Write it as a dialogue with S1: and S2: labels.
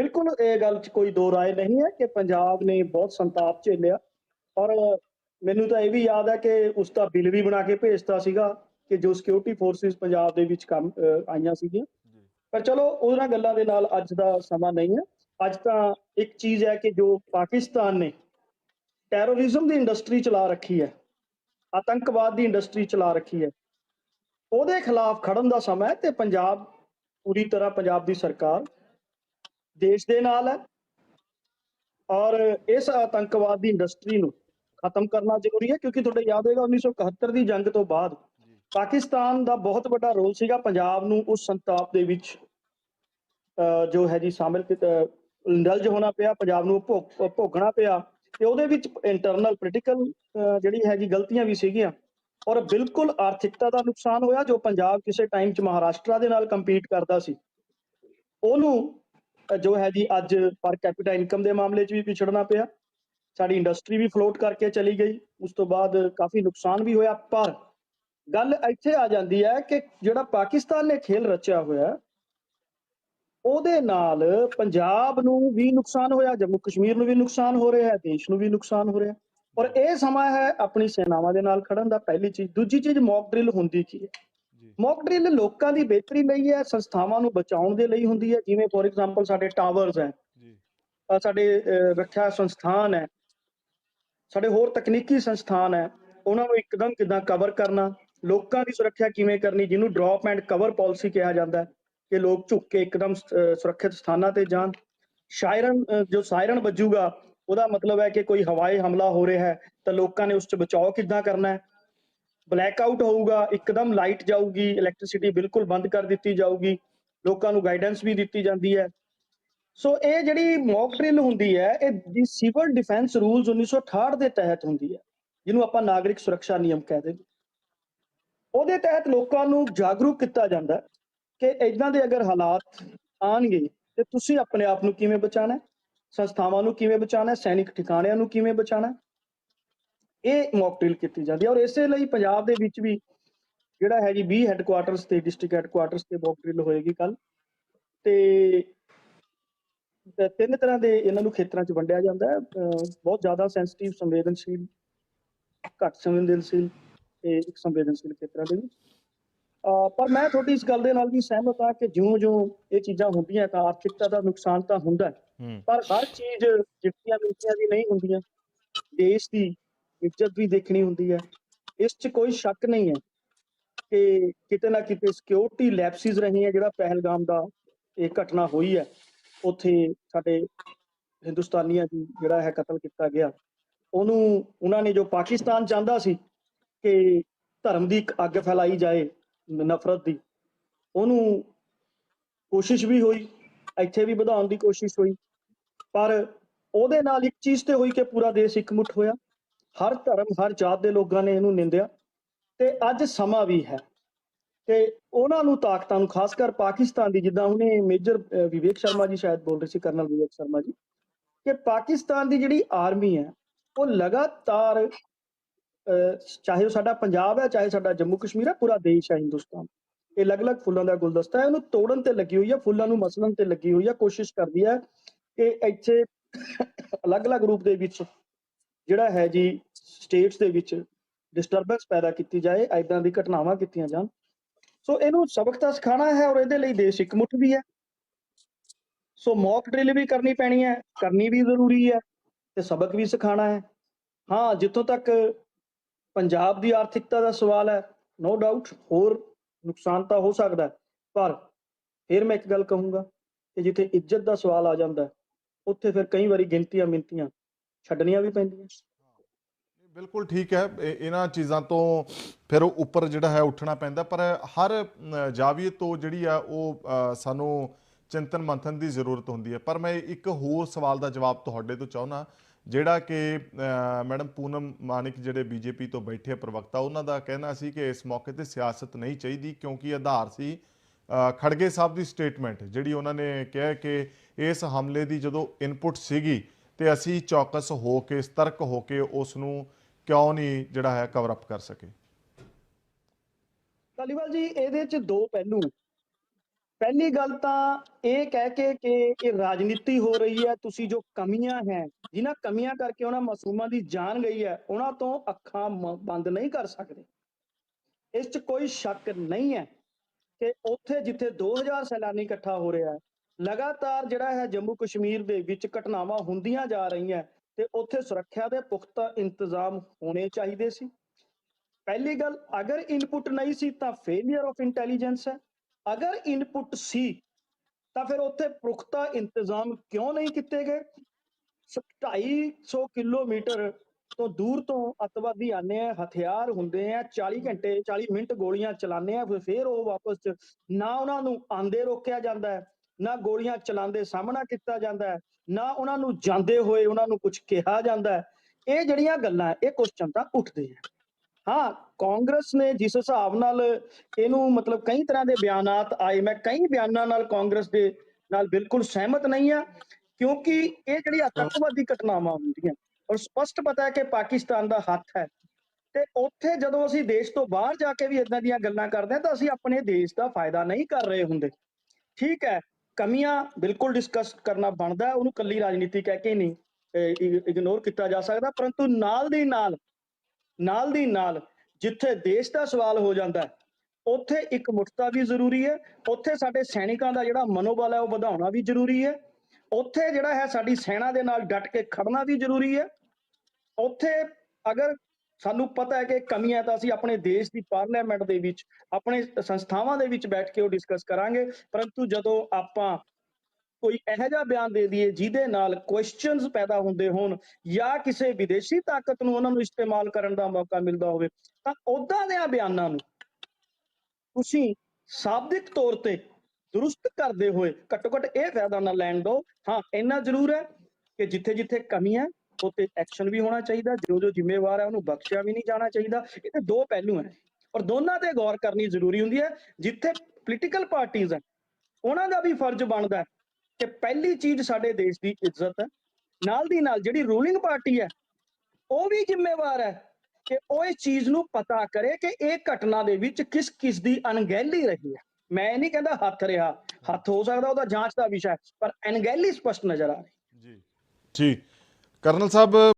S1: ਬਿਲਕੁਲ ਇਹ ਗੱਲ 'ਚ ਕੋਈ ਦੋ ਰਾਏ ਨਹੀਂ ਹੈ ਕਿ ਪੰਜਾਬ ਨੇ ਬਹੁਤ ਸੰਤਾਪ ਝੇਲਿਆ। ਔਰ ਮੈਨੂੰ ਤਾਂ ਇਹ ਵੀ ਯਾਦ ਹੈ ਕਿ ਉਸ ਦਾ ਬਿੱਲ ਵੀ ਬਣਾ ਕੇ ਭੇਜਤਾ ਸੀਗਾ ਕਿ ਜੋ ਸਿਕਿਉਰਿਟੀ ਫੋਰਸਿਸ ਪੰਜਾਬ ਦੇ ਵਿੱਚ ਕੰਮ ਆਈਆਂ ਸੀਗੀਆਂ। ਪਰ ਚਲੋ ਉਹਨਾਂ ਗੱਲਾਂ ਦੇ ਨਾਲ ਅੱਜ ਦਾ ਸਮਾਂ ਨਹੀਂ ਹੈ। ਅੱਜ ਤਾਂ ਇੱਕ ਚੀਜ਼ ਹੈ ਕਿ ਜੋ ਪਾਕਿਸਤਾਨ ਨੇ ਟੈਰੋਰਿਜ਼ਮ ਦੀ ਇੰਡਸਟਰੀ ਚਲਾ ਰੱਖੀ ਹੈ ਆਤੰਕਵਾਦ ਦੀ ਇੰਡਸਟਰੀ ਚਲਾ ਰੱਖੀ ਹੈ ਉਹਦੇ ਖਿਲਾਫ ਖੜਨ ਦਾ ਸਮਾਂ ਹੈ ਤੇ ਪੰਜਾਬ ਪੂਰੀ ਤਰ੍ਹਾਂ ਪੰਜਾਬ ਦੀ ਸਰਕਾਰ ਦੇਸ਼ ਦੇ ਨਾਲ ਹੈ। ਔਰ ਇਸ ਆਤੰਕਵਾਦ ਦੀ ਇੰਡਸਟਰੀ ਨੂੰ ਖਤਮ ਕਰਨਾ ਜ਼ਰੂਰੀ ਹੈ, ਕਿਉਂਕਿ ਤੁਹਾਡੇ ਯਾਦ ਹੋਏਗਾ 1971 ਦੀ ਜੰਗ ਤੋਂ ਬਾਅਦ ਪਾਕਿਸਤਾਨ ਦਾ ਬਹੁਤ ਵੱਡਾ ਰੋਲ ਸੀਗਾ ਪੰਜਾਬ ਨੂੰ ਉਸ ਸੰਤਾਪ ਦੇ ਵਿੱਚ ਜੋ ਹੈ ਜੀ ਸ਼ਾਮਿਲ ਕੀਤਾ- ਇੰਡਲਜ ਹੋਣਾ ਪਿਆ, ਪੰਜਾਬ ਨੂੰ ਭੋਗ- ਭੋਗਣਾ ਪਿਆ ਤੇ ਉਹਦੇ ਵਿੱਚ ਇੰਟਰਨਲ ਪੋਲੀਟੀਕਲ ਜਿਹੜੀ ਹੈਗੀ ਗਲਤੀਆਂ ਵੀ ਸੀਗੀਆਂ। ਔਰ ਬਿਲਕੁਲ ਆਰਥਿਕਤਾ ਦਾ ਨੁਕਸਾਨ ਹੋਇਆ, ਜੋ ਪੰਜਾਬ ਕਿਸੇ ਟਾਈਮ 'ਚ ਮਹਾਰਾਸ਼ਟਰ ਦੇ ਨਾਲ ਕੰਪੀਟ ਕਰਦਾ ਸੀ। ਉਹਨੂੰ ਜੋ ਹੈ ਜੀ, ਅੱਜ ਪਰ ਕੈਪੀਟਾ ਇਨਕਮ ਦੇ ਮਾਮਲੇ 'ਚ ਵੀ ਪਿਛੜਨਾ ਪਿਆ। ਸਾਡੀ ਇੰਡਸਟਰੀ ਵੀ ਫਲੋਟ ਕਰਕੇ ਚਲੀ ਗਈ। ਉਸ ਤੋਂ ਬਾਅਦ ਕਾਫੀ ਨੁਕਸਾਨ ਵੀ ਹੋਇਆ, ਪਰ ਗੱਲ ਇੱਥੇ ਆ ਜਾਂਦੀ ਹੈ ਕਿ ਜਿਹੜਾ ਪਾਕਿਸਤਾਨ ਨੇ ਖੇਲ ਰਚਿਆ ਹੋਇਆ, ਉਹਦੇ ਨਾਲ ਪੰਜਾਬ ਨੂੰ ਵੀ ਨੁਕਸਾਨ ਹੋਇਆ, ਜੰਮੂ ਕਸ਼ਮੀਰ ਨੂੰ ਵੀ ਨੁਕਸਾਨ ਹੋ ਰਿਹਾ ਹੈ ਦੇਸ਼ ਨੂੰ ਵੀ ਨੁਕਸਾਨ ਹੋ ਰਿਹਾ। ਔਰ ਇਹ ਸਮਾਂ ਹੈ ਆਪਣੀ ਸੈਨਾਵਾਂ ਦੇ ਨਾਲ ਖੜਨ ਦਾ। ਪਹਿਲੀ ਚੀਜ਼, ਦੂਜੀ ਚੀਜ਼ ਮੌਕ ਡਰਿਲ ਹੁੰਦੀ ਕੀ ਹੈ? ਮੌਕ ਡਰਿਲ ਲੋਕਾਂ ਦੀ ਬਿਹਤਰੀ ਲਈ ਹੈ ਸੰਸਥਾਵਾਂ ਨੂੰ ਬਚਾਉਣ ਦੇ ਲਈ ਹੁੰਦੀ ਹੈ। ਜਿਵੇਂ ਫੋਰ ਐਗਜ਼ਾਮਪਲ ਸਾਡੇ ਟਾਵਰਸ ਹੈ।
S2: ਜੀ।
S1: ਸਾਡੇ ਰੱਖਿਆ ਸੰਸਥਾਨ ਹੈ। ਸਾਡੇ ਹੋਰ ਤਕਨੀਕੀ ਸੰਸਥਾਨ ਹੈ। ਉਹਨਾਂ ਨੂੰ ਇੱਕਦਮ ਕਿਦਾਂ ਕਵਰ ਕਰਨਾ? ਲੋਕਾਂ ਦੀ ਸੁਰੱਖਿਆ ਕਿਵੇਂ ਕਰਨੀ? ਜਿਹਨੂੰ ਡ੍ਰੌਪ ਐਂਡ ਕਵਰ ਪਾਲਿਸੀ ਕਿਹਾ ਜਾਂਦਾ ਹੈ ਕਿ ਲੋਕ ਝੁੱਕ ਕੇ ਇੱਕਦਮ ਸੁਰੱਖਿਅਤ ਸਥਾਨਾਂ ਤੇ ਜਾਣ। ਸ਼ਾਇਰਨ ਜੋ ਸਾਇਰਨ ਵੱਜੂਗਾ ਉਹਦਾ ਮਤਲਬ ਹੈ ਕਿ ਕੋਈ ਹਵਾਈ ਹਮਲਾ ਹੋ ਰਿਹਾ ਹੈ ਤਾਂ ਲੋਕਾਂ ਨੇ ਉਸ 'ਚ ਬਚਾਅ ਕਿੱਦਾਂ ਕਰਨਾ ਹੈ? ਬਲੈਕ ਆਊਟ ਹੋਊਗਾ, ਇੱਕਦਮ ਲਾਈਟ ਜਾਊਗੀ ਇਲੈਕਟ੍ਰਿਸਿਟੀ ਬਿਲਕੁਲ ਬੰਦ ਕਰ ਦਿੱਤੀ ਜਾਊਗੀ, ਲੋਕਾਂ ਨੂੰ ਗਾਈਡੈਂਸ ਵੀ ਦਿੱਤੀ ਜਾਂਦੀ ਹੈ। ਸੋ ਇਹ ਜਿਹੜੀ ਮੌਕ ਡਰਿਲ ਹੁੰਦੀ ਹੈ, ਇਹ ਦੀ ਸਿਵਲ ਡਿਫੈਂਸ ਰੂਲਸ 1968 ਦੇ ਤਹਿਤ ਹੁੰਦੀ ਹੈ, ਜਿਹਨੂੰ ਆਪਾਂ ਨਾਗਰਿਕ ਸੁਰੱਖਿਆ ਨਿਯਮ ਕਹਿੰਦੇ ਨੇ ਉਹਦੇ ਤਹਿਤ ਲੋਕਾਂ ਨੂੰ ਜਾਗਰੂਕ ਕੀਤਾ ਜਾਂਦਾ ਕਿ ਇਦਾਂ ਦੇ ਅਗਰ ਹਾਲਾਤ ਆਣਗੇ ਤੇ ਤੁਸੀਂ ਆਪਣੇ ਆਪ ਨੂੰ ਕਿਵੇਂ ਬਚਾਣਾ ਸੰਸਥਾਵਾਂ ਨੂੰ ਕਿਵੇਂ ਬਚਾਣਾ ਸੈਨਿਕ ਠਿਕਾਣਿਆਂ ਨੂੰ ਕਿਵੇਂ ਬਚਾਣਾ ਇਹ ਮੌਕ ਡਰਿਲ ਕੀਤੀ ਜਾਂਦੀ ਹੈ ਔਰ ਇਸੇ ਲਈ ਪੰਜਾਬ ਦੇ ਵਿੱਚ ਵੀ ਜਿਹੜਾ ਹੈ ਜੀ 20 ਹੈੱਡਕੁਆਟਰਸ ਤੇ ਡਿਸਟ੍ਰਿਕਟ ਹੈੱਡਕੁਆਟਰਸ ਤੇ ਮੌਕ ਡਰਿਲ ਹੋਏਗੀ ਕੱਲ ਤੇ ਤਿੰਨ ਤਰ੍ਹਾਂ ਦੇ ਇਹਨਾਂ ਨੂੰ ਖੇਤਰਾਂ 'ਚ ਵੰਡਿਆ ਜਾਂਦਾ ਹੈ। ਬਹੁਤ ਜ਼ਿਆਦਾ ਸੈਂਸਿਟਿਵ ਸੰਵੇਦਨਸ਼ੀਲ ਘੱਟ ਸੰਵੇਦਨਸ਼ੀਲ ਤੇ ਇੱਕ ਸੰਵੇਦਨਸ਼ੀਲ ਖੇਤਰਾਂ ਦੇ ਵਿੱਚ। ਪਰ ਮੈਂ ਤੁਹਾਡੀ ਇਸ ਗੱਲ ਦੇ ਨਾਲ ਵੀ ਸਹਿਮਤ ਹਾਂ ਕਿ ਜਿਉਂ-ਜਿਉਂ ਇਹ ਚੀਜ਼ਾਂ ਹੁੰਦੀਆਂ ਤਾਂ ਆਰਥਿਕਤਾ ਦਾ ਨੁਕਸਾਨ ਤਾਂ ਹੁੰਦਾ ਪਰ ਹਰ ਚੀਜ਼ ਜਿੱਤੀਆਂ ਮਿਲਤੀਆਂ ਦੀ ਨਹੀਂ ਹੁੰਦੀਆਂ। ਦੇਸ਼ ਦੀ ਇੱਜ਼ਤ ਵੀ ਦੇਖਣੀ ਹੁੰਦੀ ਹੈ। ਇਸ 'ਚ ਕੋਈ ਸ਼ੱਕ ਨਹੀਂ ਹੈ ਕਿ ਕਿਤੇ ਨਾ ਕਿਤੇ ਸਿਕਿਉਰਿਟੀ ਲੈਪਸਿਸ ਹੈ ਜਿਹੜਾ ਪਹਿਲਗਾਮ ਦਾ ਇਹ ਘਟਨਾ ਹੋਈ ਹੈ। ਉੱਥੇ ਸਾਡੇ ਹਿੰਦੁਸਤਾਨੀਆਂ ਦੀ ਜਿਹੜਾ ਹੈ ਕਤਲ ਕੀਤਾ ਗਿਆ, ਉਹਨੂੰ ਉਹਨਾਂ ਨੇ ਜੋ ਪਾਕਿਸਤਾਨ ਚਾਹੁੰਦਾ ਸੀ ਕਿ ਧਰਮ ਦੀ ਇੱਕ ਅੱਗ ਫੈਲਾਈ ਜਾਏ ਨਫ਼ਰਤ ਦੀ, ਉਹਨੂੰ ਕੋਸ਼ਿਸ਼ ਵੀ ਹੋਈ, ਇੱਥੇ ਵੀ ਵਧਾਉਣ ਦੀ ਕੋਸ਼ਿਸ਼ ਹੋਈ। ਪਰ ਉਹਦੇ ਨਾਲ ਇੱਕ ਚੀਜ਼ ਤੇ ਹੋਈ ਕਿ ਪੂਰਾ ਦੇਸ਼ ਇਕਮੁੱਠ ਹੋਇਆ। ਹਰ ਧਰਮ ਹਰ ਜਾਤ ਦੇ ਲੋਕਾਂ ਨੇ ਇਹਨੂੰ ਨਿੰਦਿਆ ਤੇ ਅੱਜ ਸਮਾਂ ਵੀ ਹੈ। ਤੇ ਉਹਨਾਂ ਨੂੰ ਤਾਕਤਾਂ ਨੂੰ ਖਾਸ ਕਰ ਪਾਕਿਸਤਾਨ ਦੀ ਜਿੱਦਾਂ ਉਹਨੇ ਮੇਜਰ ਵਿਵੇਕ ਸ਼ਰਮਾ ਜੀ ਸ਼ਾਇਦ ਬੋਲ ਰਹੇ ਸੀ ਕਰਨਲ ਵਿਵੇਕ ਸ਼ਰਮਾ ਜੀ ਕਿ ਪਾਕਿਸਤਾਨ ਦੀ ਜਿਹੜੀ ਆਰਮੀ ਹੈ ਉਹ ਲਗਾਤਾਰ ਅਹ, ਚਾਹੇ ਉਹ ਸਾਡਾ ਪੰਜਾਬ ਹੈ ਚਾਹੇ ਸਾਡਾ ਜੰਮੂ ਕਸ਼ਮੀਰ ਹੈ ਪੂਰਾ ਦੇਸ਼ ਹੈ ਹਿੰਦੁਸਤਾਨ। ਇਹ ਅਲੱਗ-ਅਲੱਗ ਫੁੱਲਾਂ ਦਾ ਗੁਲਦਸਤਾ ਹੈ ਉਹਨੂੰ ਤੋੜਨ ਤੇ ਲੱਗੀ ਹੋਈ ਹੈ ਫੁੱਲਾਂ ਨੂੰ ਮਸਲਣ ਤੇ ਲੱਗੀ ਹੋਈ ਹੈ ਕੋਸ਼ਿਸ਼ ਕਰਦੀ ਹੈ ਕਿ ਇੱਥੇ ਅਲੱਗ-ਅਲੱਗ ਰੂਪ ਦੇ ਵਿੱਚ ਜਿਹੜਾ ਹੈ ਜੀ ਸਟੇਟਸ ਦੇ ਵਿੱਚ ਡਿਸਟਰਬੈਂਸ ਪੈਦਾ ਕੀਤੀ ਜਾਏ ਐਦਾਂ ਦੀ ਘਟਨਾਵਾਂ ਕੀਤੀਆਂ ਜਾਣ। ਸੋ ਇਹਨੂੰ ਸਬਕ ਤਾਂ ਸਿਖਾਣਾ ਹੈ ਔਰ ਇਹਦੇ ਲਈ ਦੇਸ਼ ਇਕਮੁੱਠ ਵੀ ਹੈ। ਸੋ ਮੌਕ ਡਰਿਲ ਵੀ ਕਰਨੀ ਪੈਣੀ ਹੈ, ਕਰਨੀ ਵੀ ਜ਼ਰੂਰੀ ਹੈ ਤੇ ਸਬਕ ਵੀ ਸਿਖਾਣਾ ਹੈ। ਹਾਂ, ਜਿੱਥੋਂ ਤੱਕ ਪੰਜਾਬ ਦੀ ਆਰਥਿਕਤਾ ਦਾ ਸਵਾਲ ਹੈ ਨੋ ਡਾਊਟ ਹੋਰ ਨੁਕਸਾਨ ਤਾਂ ਹੋ ਸਕਦਾ ਪਰ ਫਿਰ ਮੈਂ ਇੱਕ ਗੱਲ ਕਹੂੰਗਾ ਕਿ ਜਿੱਥੇ ਇੱਜ਼ਤ ਦਾ ਸਵਾਲ ਆ ਜਾਂਦਾ ਉੱਥੇ ਫਿਰ ਕਈ ਵਾਰੀ ਗਿਣਤੀਆਂ ਮਿੰਤੀਆਂ ਛੱਡਣੀਆਂ ਵੀ ਪੈਂਦੀਆਂ।
S2: ਬਿਲਕੁਲ ਠੀਕ ਹੈ। ਇਹ- ਇਹਨਾਂ ਚੀਜ਼ਾਂ ਤੋਂ ਫਿਰ ਉਹ ਉੱਪਰ ਜਿਹੜਾ ਹੈ ਉੱਠਣਾ ਪੈਂਦਾ। ਪਰ ਹਰ ਅ, ਜਾਵੀਏ ਤੋਂ ਜਿਹੜੀ ਆ ਉਹ ਅ, ਸਾਨੂੰ ਚਿੰਤਨ ਮੰਥਨ ਦੀ ਜ਼ਰੂਰਤ ਹੁੰਦੀ ਹੈ। ਪਰ ਮੈਂ ਇੱਕ ਹੋਰ ਸਵਾਲ ਦਾ ਜਵਾਬ ਤੁਹਾਡੇ ਤੋਂ ਚਾਹੁੰਦਾ ਜਿਹੜਾ ਕਿ ਅ, ਮੈਡਮ ਪੂਨਮ ਮਾਨਿਕ ਜਿਹੜੇ ਬੀਜੇਪੀ ਤੋਂ ਬੈਠੇ ਪ੍ਰਵਕਤਾ ਉਹਨਾਂ ਦਾ ਕਹਿਣਾ ਸੀ ਕਿ ਇਸ ਮੌਕੇ ਤੇ ਸਿਆਸਤ ਨਹੀਂ ਚਾਹੀਦੀ ਕਿਉਂਕਿ ਆਧਾਰ ਸੀ ਅ, ਖੜਗੇ ਸਾਹਿਬ ਦੀ ਸਟੇਟਮੈਂਟ ਜਿਹੜੀ ਉਹਨਾਂ ਨੇ ਕਿਹਾ ਕਿ ਇਸ ਹਮਲੇ ਦੀ ਜਦੋਂ ਇਨਪੁਟ ਸੀਗੀ ਤੇ ਅਸੀਂ ਚੌਕਸ ਹੋ ਕੇ, ਸਤਰਕ ਹੋ ਕੇ ਉਸ ਨੂੰ ਕਿਉਂ ਨਹੀਂ ਜਿਹੜਾ ਹੈ ਕਵਰ ਅਪ ਕਰ ਸਕੇ?
S1: ਤਾਲੀਵਾਲ ਜੀ, ਇਹਦੇ ਚ ਦੋ ਪਹਿਲੂ। ਪਹਿਲੀ ਗੱਲ ਤਾਂ ਇਹ ਕਹਿ ਕੇ ਕਿ ਇਹ ਰਾਜਨੀਤੀ ਹੋ ਰਹੀ ਹੈ, ਤੁਸੀਂ ਜੋ ਕਮੀਆਂ ਹੈ, ਜਿਨ੍ਹਾਂ ਕਮੀਆਂ ਕਰਕੇ ਉਹਨਾਂ ਮਾਸੂਮਾਂ ਦੀ ਜਾਨ ਗਈ ਹੈ, ਉਹਨਾਂ ਤੋਂ ਅੱਖਾਂ ਮ- ਬੰਦ ਨਹੀਂ ਕਰ ਸਕਦੇ। ਇਸ 'ਚ ਕੋਈ ਸ਼ੱਕ ਨਹੀਂ ਹੈ ਕਿ ਉੱਥੇ ਜਿੱਥੇ 2000 ਸੈਲਾਨੀ ਇਕੱਠਾ ਹੋ ਰਿਹਾ ਹੈ ਲਗਾਤਾਰ ਜਿਹੜਾ ਹੈ ਜੰਮੂ ਕਸ਼ਮੀਰ ਦੇ ਵਿੱਚ ਘਟਨਾਵਾਂ ਹੁੰਦੀਆਂ ਜਾ ਰਹੀਆਂ ਤੇ ਉੱਥੇ ਸੁਰੱਖਿਆ ਦੇ ਪੁਖਤਾ ਇੰਤਜ਼ਾਮ ਹੋਣੇ ਚਾਹੀਦੇ ਸੀ। ਪਹਿਲੀ ਗੱਲ, ਅਗਰ ਇਨਪੁਟ ਨਹੀਂ ਸੀ ਤਾਂ ਫੇਲਿਅਰ ਆਫ ਇੰਟੈਲੀਜੈਂਸ ਹੈ। ਅਗਰ ਇਨਪੁਟ ਸੀ ਤਾਂ ਫਿਰ ਉੱਥੇ ਪੁਖਤਾ ਇੰਤਜ਼ਾਮ ਕਿਉਂ ਨਹੀਂ ਕੀਤੇ ਗਏ? 250 ਕਿਲੋਮੀਟਰ ਤੋਂ ਦੂਰ ਤੋਂ ਅਤਵਾਦੀ ਆਨੇ ਆ, ਹਥਿਆਰ ਹੁੰਦੇ ਆ 40 ਘੰਟੇ 40 ਮਿੰਟ ਗੋਲੀਆਂ ਚਲਾਉਂਦੇ ਆ, ਫਿਰ ਉਹ ਵਾਪਸ ਨਾ ਉਹਨਾਂ ਨੂੰ ਆਂਦੇ ਰੋਕਿਆ ਜਾਂਦਾ ਹੈ। ਨਾ ਗੋਲੀਆਂ ਚਲਾਉਂਦੇ ਸਾਹਮਣਾ ਕੀਤਾ ਜਾਂਦਾ ਹੈ, ਨਾ ਉਹਨਾਂ ਨੂੰ ਜਾਂਦੇ ਹੋਏ ਉਹਨਾਂ ਨੂੰ ਕੁਝ ਕਿਹਾ ਜਾਂਦਾ ਹੈ। ਇਹ ਜਿਹੜੀਆਂ ਗੱਲਾਂ ਇਹ ਕੁਐਸਚਨ ਤਾਂ ਉੱਠਦੇ ਆ ਹਾਂ, ਕਾਂਗਰਸ ਨੇ ਜਿਸ ਹਿਸਾਬ ਨਾਲ ਇਹਨੂੰ ਮਤਲਬ ਕਈ ਤਰ੍ਹਾਂ ਦੇ ਬਿਆਨਾਤ ਆਏ, ਮੈਂ ਕਈ ਬਿਆਨਾਂ ਨਾਲ ਕਾਂਗਰਸ ਦੇ ਨਾਲ ਬਿਲਕੁਲ ਸਹਿਮਤ ਨਹੀਂ ਆ ਕਿਉਂਕਿ ਇਹ ਜਿਹੜੀ ਆਤੰਕਵਾਦੀ ਘਟਨਾਵਾਂ ਹੁੰਦੀਆਂ, ਔਰ ਸਪਸ਼ਟ ਪਤਾ ਹੈ ਕਿ ਪਾਕਿਸਤਾਨ ਦਾ ਹੱਥ ਹੈ, ਤੇ ਉੱਥੇ ਜਦੋਂ ਅਸੀਂ ਦੇਸ਼ ਤੋਂ ਬਾਹਰ ਜਾ ਕੇ ਵੀ ਇਦਾਂ ਦੀਆਂ ਗੱਲਾਂ ਕਰਦੇ ਹਾਂ, ਤਾਂ ਅਸੀਂ ਆਪਣੇ ਦੇਸ਼ ਦਾ ਫਾਇਦਾ ਨਹੀਂ ਕਰ ਰਹੇ ਹੁੰਦੇ। ਠੀਕ ਹੈ ਕਮੀਆਂ ਬਿਲਕੁਲ ਡਿਸਕਸ ਕਰਨਾ ਬਣਦਾ ਉਹਨੂੰ ਕੱਲੀ ਰਾਜਨੀਤੀ ਕਹਿ ਕੇ ਨਹੀਂ ਇਗਨੋਰ ਕੀਤਾ ਜਾ ਸਕਦਾ, ਪਰੰਤੂ ਨਾਲ ਦੀ ਨਾਲ ਨਾਲ ਦੀ ਨਾਲ ਜਿੱਥੇ ਦੇਸ਼ ਦਾ ਸਵਾਲ ਹੋ ਜਾਂਦਾ ਹੈ, ਉੱਥੇ ਇੱਕ ਮੁੱਠਤਾ ਵੀ ਜ਼ਰੂਰੀ ਹੈ, ਉੱਥੇ ਸਾਡੇ ਸੈਨਿਕਾਂ ਦਾ ਜਿਹੜਾ ਮਨੋਬਲ ਹੈ, ਉਹ ਵਧਾਉਣਾ ਵੀ ਜ਼ਰੂਰੀ ਹੈ, ਉੱਥੇ ਜਿਹੜਾ ਹੈ ਸਾਡੀ ਸੈਨਾ ਦੇ ਨਾਲ ਡਟ ਕੇ ਖੜਨਾ ਵੀ ਜ਼ਰੂਰੀ ਹੈ, ਉੱਥੇ ਅਗਰ ਸਾਨੂੰ ਪਤਾ ਹੈ ਕਿ ਕਮੀਆਂ ਤਾਂ ਅਸੀਂ ਆਪਣੇ ਦੇਸ਼ ਦੀ ਪਾਰਲੀਮੈਂਟ ਦੇ ਵਿੱਚ, ਆਪਣੇ ਸੰਸਥਾਵਾਂ ਦੇ ਵਿੱਚ ਬੈਠ ਕੇ ਉਹ ਡਿਸਕਸ ਕਰਾਂਗੇ, ਪਰੰਤੂ ਜਦੋਂ ਆਪਾਂ ਕੋਈ ਇਹੋ ਜਿਹਾ ਬਿਆਨ ਦੇ ਦਈਏ ਜਿਹਦੇ ਨਾਲ ਕੁਐਸਚਨਸ ਪੈਦਾ ਹੁੰਦੇ ਹੋਣ ਜਾਂ ਕਿਸੇ ਵਿਦੇਸ਼ੀ ਤਾਕਤ ਨੂੰ ਉਹਨਾਂ ਨੂੰ ਇਸਤੇਮਾਲ ਕਰਨ ਦਾ ਮੌਕਾ ਮਿਲਦਾ ਹੋਵੇ, ਤਾਂ ਉਦਾਂ ਦੇ ਬਿਆਨਾਂ ਨੂੰ ਤੁਸੀਂ ਸ਼ਾਬਦਿਕ ਤੌਰ ਤੇ ਦਰੁਸਤ ਕਰਦੇ ਹੋਏ ਘੱਟੋ ਘੱਟ ਇਹ ਫਾਇਦਾ ਨਾ ਲੈਣ ਦਿਓ। ਹਾਂ, ਇੰਨਾ ਜ਼ਰੂਰ ਹੈ ਕਿ ਜਿੱਥੇ ਜਿੱਥੇ ਕਮੀ ਹੈ ਉੱਥੇ ਐਕਸ਼ਨ ਵੀ ਹੋਣਾ ਚਾਹੀਦਾ, ਜੋ ਜੋ ਜ਼ਿੰਮੇਵਾਰ ਹੈ ਉਹਨੂੰ ਬਖਸ਼ਿਆ ਵੀ ਨਹੀਂ ਜਾਣਾ ਚਾਹੀਦਾ ਇਹਦੇ ਦੋ ਪਹਿਲੂ ਹੈ ਔਰ ਦੋਨਾਂ ਤੇ ਗੌਰ ਕਰਨੀ ਜ਼ਰੂਰੀ ਹੁੰਦੀ ਹੈ, ਜਿੱਥੇ ਪੋਲੀਟੀਕਲ ਪਾਰਟੀਆਂ ਹੈ ਉਹਨਾਂ ਦਾ ਵੀ ਫਰਜ਼ ਬਣਦਾ ਕਿ ਪਹਿਲੀ ਚੀਜ਼ ਸਾਡੇ ਦੇਸ਼ ਦੀ ਇੱਜ਼ਤ ਹੈ। ਨਾਲ ਦੀ ਨਾਲ ਜਿਹੜੀ ਰੂਲਿੰਗ ਪਾਰਟੀ ਹੈ, ਉਹ ਵੀ ਜ਼ਿੰਮੇਵਾਰ ਹੈ ਕਿ ਉਹ ਇਸ ਚੀਜ਼ ਨੂੰ ਪਤਾ ਕਰੇ ਕਿ ਇਹ ਘਟਨਾ ਦੇ ਵਿੱਚ ਕਿਸ ਕਿਸ ਦੀ ਅਣਗਹਿਲੀ ਰਹੀ ਹੈ। ਮੈਂ ਇਹ ਨਹੀਂ ਕਹਿੰਦਾ ਹੱਥ ਰਿਹਾ, ਹੱਥ ਹੋ ਸਕਦਾ ਉਹਦਾ ਜਾਂਚ ਦਾ ਵਿਸ਼ਾ ਪਰ ਅਣਗਹਿਲੀ ਸਪਸ਼ਟ ਨਜ਼ਰ ਆ ਰਹੀ
S2: ਜੀ। ਜੀ ਕਰਨਲ ਸਾਹਿਬ